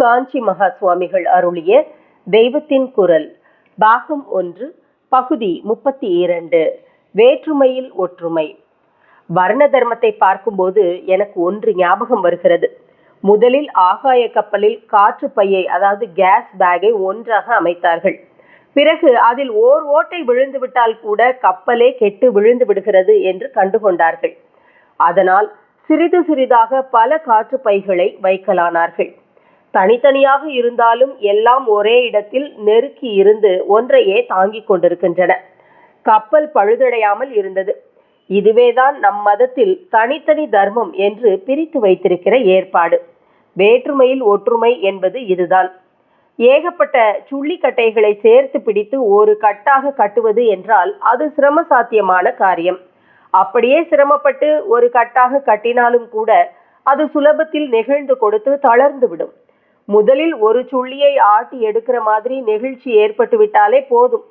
காஞ்சி மகா சுவாமிகள் அருளிய தெய்வத்தின் குரல் பாகம் ஒன்று பகுதி முப்பத்தி இரண்டு வேற்றுமையில் ஒற்றுமை. வர்ண தர்மத்தை பார்க்கும்போது எனக்கு ஒன்று ஞாபகம் வருகிறது. முதலில் ஆகாய கப்பலில் காற்று பையை அதாவது கேஸ் பேக்கை ஒன்றாக அமைத்தார்கள். பிறகு அதில் ஓர் ஓட்டை விழுந்து விட்டால் கூட கப்பலே கெட்டு விழுந்து விடுகிறது என்று கண்டுகொண்டார்கள். அதனால் சிறிது சிறிதாக பல காற்று பைகளை வைக்கலானார்கள். தனித்தனியாக இருந்தாலும் எல்லாம் ஒரே இடத்தில் நெருக்கி இருந்து ஒன்றையே தாங்கிக் கொண்டிருக்கின்றன. கப்பல் பழுதடையாமல் இருந்தது. இதுவேதான் நம் மதத்தில் தனித்தனி தர்மம் என்று பிரித்து வைத்திருக்கிற ஏற்பாடு. வேற்றுமையில் ஒற்றுமை என்பது இதுதான். ஏகப்பட்ட சுள்ளிக்கட்டைகளை சேர்த்து பிடித்து ஒரு கட்டாக கட்டுவது என்றால் அது சிரம சாத்தியமான காரியம். அப்படியே சிரமப்பட்டு ஒரு கட்டாக கட்டினாலும் கூட அது சுலபத்தில் நெகிழ்ந்து கொடுத்து தளர்ந்து விடும். முதலில் ஒரு சுள்ளியை ஆட்டி எடுக்கிற மாதிரி நெகிழ்ச்சி ஏற்பட்டு விட்டாலே போதும்.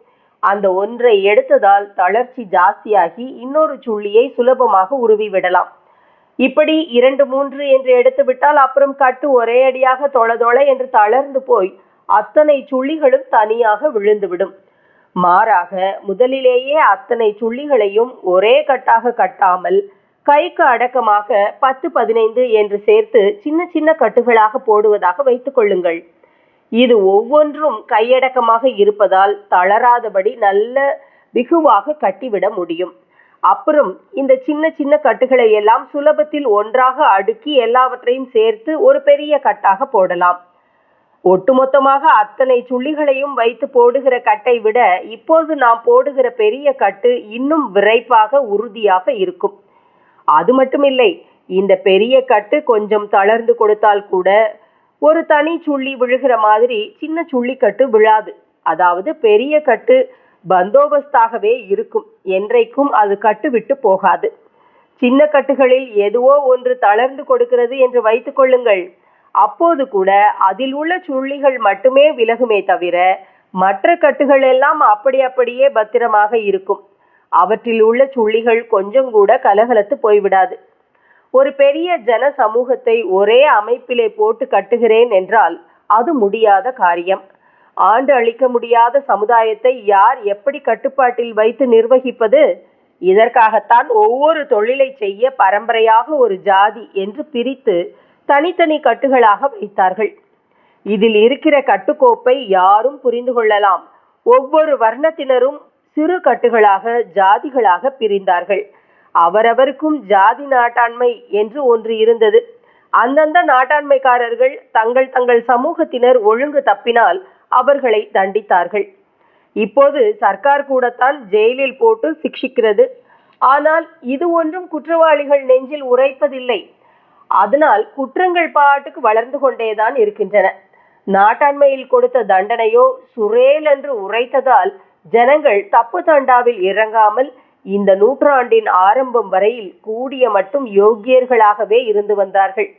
அந்த ஒன்றை எடுத்ததால் தளர்ச்சி ஜாஸ்தியாகி இன்னொரு சுள்ளியை சுலபமாக உருவி விடலாம். இப்படி இரண்டு மூன்று என்று எடுத்து விட்டால் அப்புறம் கட்டு ஒரே அடியாக தொள தொள என்று தளர்ந்து போய் அத்தனை சுள்ளிகளும் தனியாக விழுந்துவிடும் மாறாக முதலிலேயே அத்தனை சுள்ளிகளையும் ஒரே கட்டாக கட்டாமல் கைக்கு அடக்கமாக பத்து பதினைந்து என்று சேர்த்து சின்ன சின்ன கட்டுகளாக போடுவதாக வைத்துக் கொள்ளுங்கள். இது ஒவ்வொன்றும் கையடக்கமாக இருப்பதால் தளராதபடி நல்ல வெகுவாக கட்டிவிட முடியும். அப்புறம் இந்த சின்ன சின்ன கட்டுகளை எல்லாம் சுலபத்தில் ஒன்றாக அடுக்கி எல்லாவற்றையும் சேர்த்து ஒரு பெரிய கட்டாக போடலாம். ஒட்டுமொத்தமாக அத்தனை சுள்ளிகளையும் வைத்து போடுகிற கட்டை விட இப்போது நாம் போடுகிற பெரிய கட்டு இன்னும் விரைப்பாக உறுதியாக இருக்கும். அது மட்டும் இல்லை இந்த பெரிய கட்டு கொஞ்சம் தளர்ந்து கொடுத்தால் கூட ஒரு தனி சுள்ளி விழுகிற மாதிரி சின்ன சுள்ளிக்கட்டு விழாது. அதாவது பெரிய கட்டு பந்தோபஸ்தாகவே இருக்கும். என்றைக்கும் அது கட்டு விட்டு போகாது. சின்ன கட்டுகளில் எதுவோ ஒன்று தளர்ந்து கொடுக்கிறது என்று வைத்துக் கொள்ளுங்கள். அப்போது கூட அதில் உள்ள சுள்ளிகள் மட்டுமே விலகுமே தவிர மற்ற கட்டுகள் எல்லாம் அப்படி அப்படியே பத்திரமாக இருக்கும். அவற்றில் உள்ள சுள்ளிகள் கொஞ்சம் கூட கலகலத்து போய்விடாது. ஒரு பெரிய ஜன சமூகத்தை ஒரே அமைப்பிலே போட்டு கட்டுகிறேன் என்றால் அது முடியாத காரியம். ஆண்டு அளிக்க முடியாத சமுதாயத்தை யார் எப்படி கட்டுப்பாட்டில் வைத்து நிர்வகிப்பது? இதற்காகத்தான் ஒவ்வொரு தொழிலை செய்ய பரம்பரையாக ஒரு ஜாதி என்று பிரித்து தனித்தனி கட்டுகளாக வைத்தார்கள். இதில் இருக்கிற கட்டுக்கோப்பை யாரும் புரிந்து கொள்ளலாம். ஒவ்வொரு வர்ணத்தினரும் சிறு கட்டுகளாக ஜாதிகளாக பிரிந்தார்கள். அவரவருக்கும் ஜாதி நாட்டாண்மை என்று ஒன்று இருந்தது. அந்தந்த நாட்டாண்மைக்காரர்கள் தங்கள் தங்கள் சமூகத்தினர் ஒழுங்கு தப்பினால் அவர்களை தண்டித்தார்கள். இப்போது சர்க்கார் கூடத்தான் ஜெயிலில் போட்டு சிக்ஷிக்கிறது. ஆனால் இது ஒன்றும் குற்றவாளிகள் நெஞ்சில் உரைப்பதில்லை. அதனால் குற்றங்கள் பாட்டுக்கு வளர்ந்து கொண்டேதான் இருக்கின்றன. நாட்டாண்மையில் கொடுத்த தண்டனையோ சுரேல் என்று உரைத்ததால் ஜனங்கள் தப்பு தண்டாவில் இறங்காமல் இந்த நூற்றாண்டின் ஆரம்பம் வரையில் கூடிய மட்டும் யோக்கியர்களாகவே இருந்து வந்தார்கள்.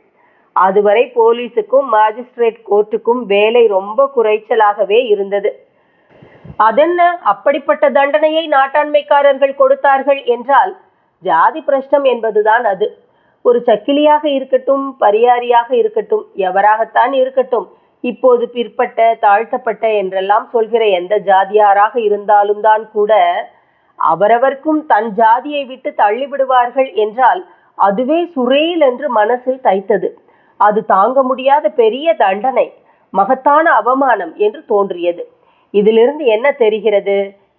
அதுவரை போலீஸுக்கும் மாஜிஸ்ட்ரேட் கோர்ட்டுக்கும் வேலை ரொம்ப குறைச்சலாகவே இருந்தது. அதென்ன அப்படிப்பட்ட தண்டனையை நாட்டாண்மைக்காரர்கள் கொடுத்தார்கள் என்றால் ஜாதி பிரஷ்னம் என்பதுதான் அது. ஒரு சக்கிலியாக இருக்கட்டும் பரியாரியாக இருக்கட்டும் எவராகத்தான் இருக்கட்டும் இப்போது பிற்பட்ட தாழ்த்தப்பட்ட என்றெல்லாம் சொல்கிற எந்த ஜாதியாராக இருந்தாலும் தான் கூட அவரவர்க்கும் தன் ஜாதியை விட்டு தள்ளிவிடுவார்கள் என்றால் அதுவே சுரேல் என்று மனசில் தைத்தது. அது தாங்க முடியாத பெரிய தண்டனை மகத்தான அவமானம் என்று தோன்றியது. இதிலிருந்து என்ன தெரிகிறது?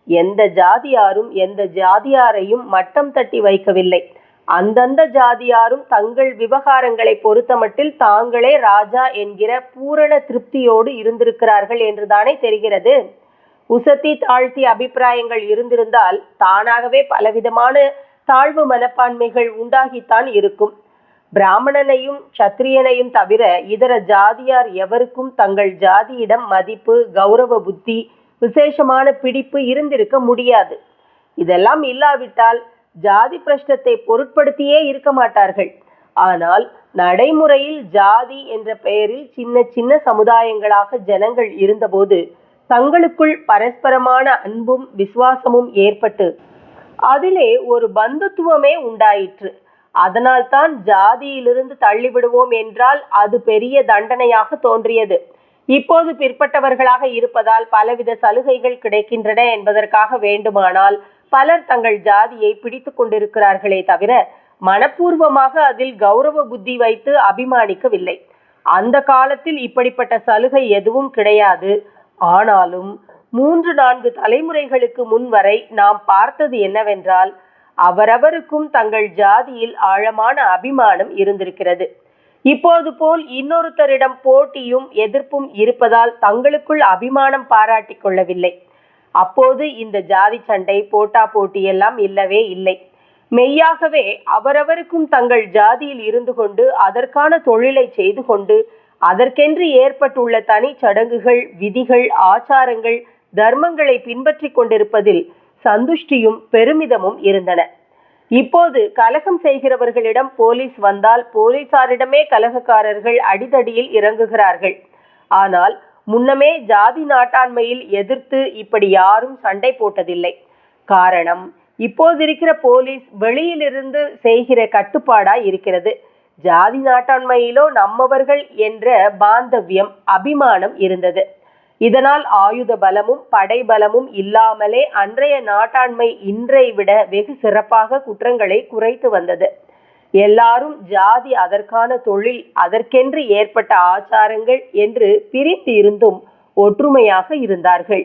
எந்த ஜாதியாரும் எந்த ஜாதியாரையும் மட்டம் தட்டி வைக்கவில்லை. அந்தந்த ஜாதியாரும் தங்கள் விவகாரங்களை பொறுத்தமட்டில் தாங்களே ராஜா என்கிற பூரண திருப்தியோடு இருந்திருக்கிறார்கள் என்றுதானே தெரிகிறது. உசத்தி தாழ்த்தி அபிப்பிராயங்கள் இருந்திருந்தால் தானாகவே பலவிதமான தாழ்வு மனப்பான்மைகள் உண்டாகித்தான் இருக்கும். பிராமணனையும் சத்திரியனையும் தவிர இதர ஜாதியார் எவருக்கும் தங்கள் ஜாதியிடம் மதிப்பு கௌரவ புத்தி விசேஷமான பிடிப்பு இருந்திருக்க முடியாது. இதெல்லாம் இல்லாவிட்டால் ஜாதி பிரஷ்னத்தை பொருட்படுத்தியே இருக்க மாட்டார்கள். ஆனால் நடைமுறையில் ஜாதி என்ற பெயரில் சின்ன சின்ன சமுதாயங்களாக ஜனங்கள் இருந்தபோது தங்களுக்குள் பரஸ்பரமான அன்பும் விசுவாசமும் ஏற்பட்டு அதிலே ஒரு பந்துத்துவமே உண்டாயிற்று. அதனால்தான் ஜாதியிலிருந்து தள்ளிவிடுவோம் என்றால் அது பெரிய தண்டனையாக தோன்றியது. இப்போது பிற்பட்டவர்களாக இருப்பதால் பலவித சலுகைகள் கிடைக்கின்றன என்பதற்காக வேண்டுமானால் பலர் தங்கள் ஜாதியை பிடித்து கொண்டிருக்கிறார்களே தவிர மனப்பூர்வமாக அதில் கௌரவ புத்தி வைத்து அபிமானிக்கவில்லை. அந்த காலத்தில் இப்படிப்பட்ட சலுகை எதுவும் கிடையாது. ஆனாலும் மூன்று நான்கு தலைமுறைகளுக்கு முன் வரை நாம் பார்த்தது என்னவென்றால் அவரவருக்கும் தங்கள் ஜாதியில் ஆழமான அபிமானம் இருந்திருக்கிறது. இப்போது போல் இன்னொருத்தரிடம் போட்டியும் எதிர்ப்பும் இருப்பதால் தங்களுக்குள் அபிமானம் பாராட்டிக் கொள்ளவில்லை. அப்போது இந்த ஜாதி சண்டை போட்டா போட்டி எல்லாம் இல்லவே இல்லை. மெய்யாகவே அவரவருக்கும் தங்கள் ஜாதியில் இருந்து கொண்டு அதற்கான தொழிலை செய்து கொண்டு அதற்கென்று ஏற்பட்டுள்ள தனி சடங்குகள் விதிகள் ஆச்சாரங்கள் தர்மங்களை பின்பற்றிக் கொண்டிருப்பதில் சந்துஷ்டியும் பெருமிதமும் இருந்தன. இப்போது கலகம் செய்கிறவர்களிடம் போலீஸ் வந்தால் போலீசாரிடமே கலகக்காரர்கள் அடிதடியில் இறங்குகிறார்கள். ஆனால் முன்னமே ஜாதி நாட்டாண்மையில் எதிர்த்து இப்படி யாரும் சண்டை போட்டதில்லை. காரணம் இப்போது இருக்கிற போலீஸ் வெளியிலிருந்து செய்கிற கட்டுப்பாடா இருக்கிறது. ஜாதி நாட்டாண்மையிலோ நம்மவர்கள் என்ற பாந்தவியம் அபிமானம் இருந்தது. இதனால் ஆயுத பலமும் படை பலமும் இல்லாமலே அன்றைய நாட்டாண்மை இன்றை விட வெகு சிறப்பாக குற்றங்களை குறைத்து வந்தது. எல்லாரும் ஜாதி அதற்கான தொழில் அதற்கென்று ஏற்பட்ட ஆச்சாரங்கள் என்று பிரித்து இருந்தும் ஒற்றுமையாக இருந்தார்கள்.